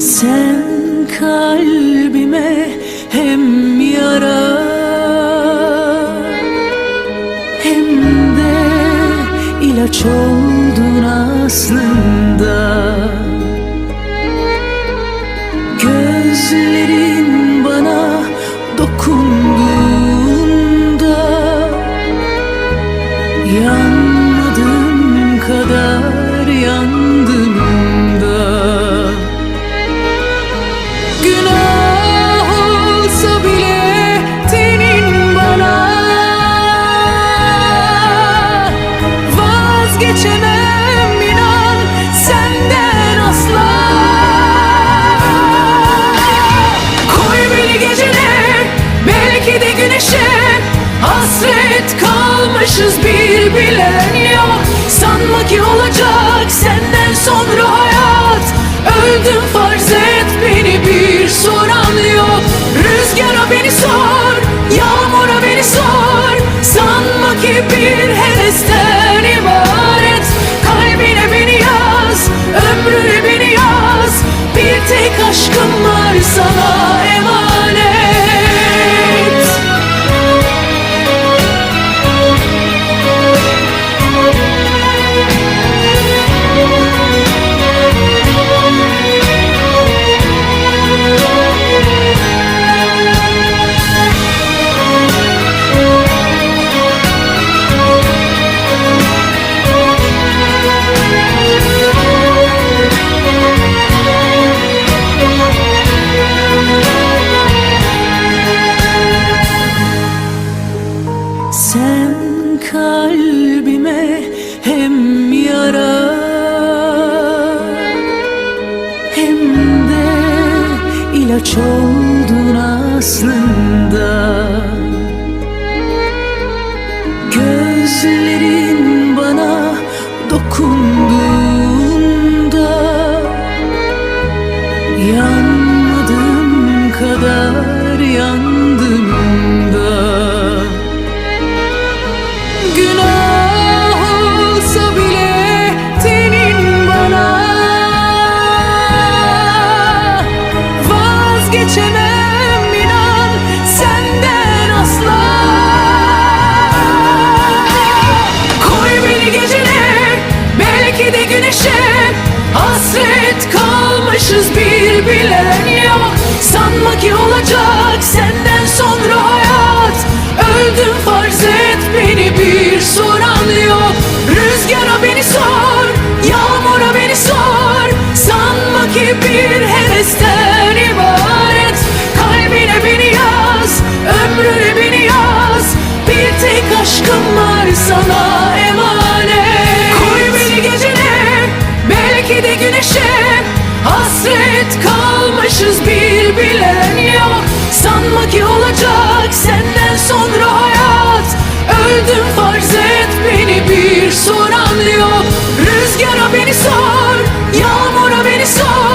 Sen kalbime hem yara hem de ilaç oldun aslında güneşe Hasret kalmışız bir bilen yok. Sanma ki olacak senden sonra hayat. Öldüm farz et beni bir soran yok. Rüzgara beni sor, yağmura beni sor. Sanma ki bir hevesten ibaret. Kalbine beni yaz, ömrüne beni yaz. Bir tek aşkım var sana oldun aslında yok Sanma ki olacak olacak senden sonra hayat. Öldüm farz et beni bir soran yok. Rüzgara beni sor, yağmura beni sor.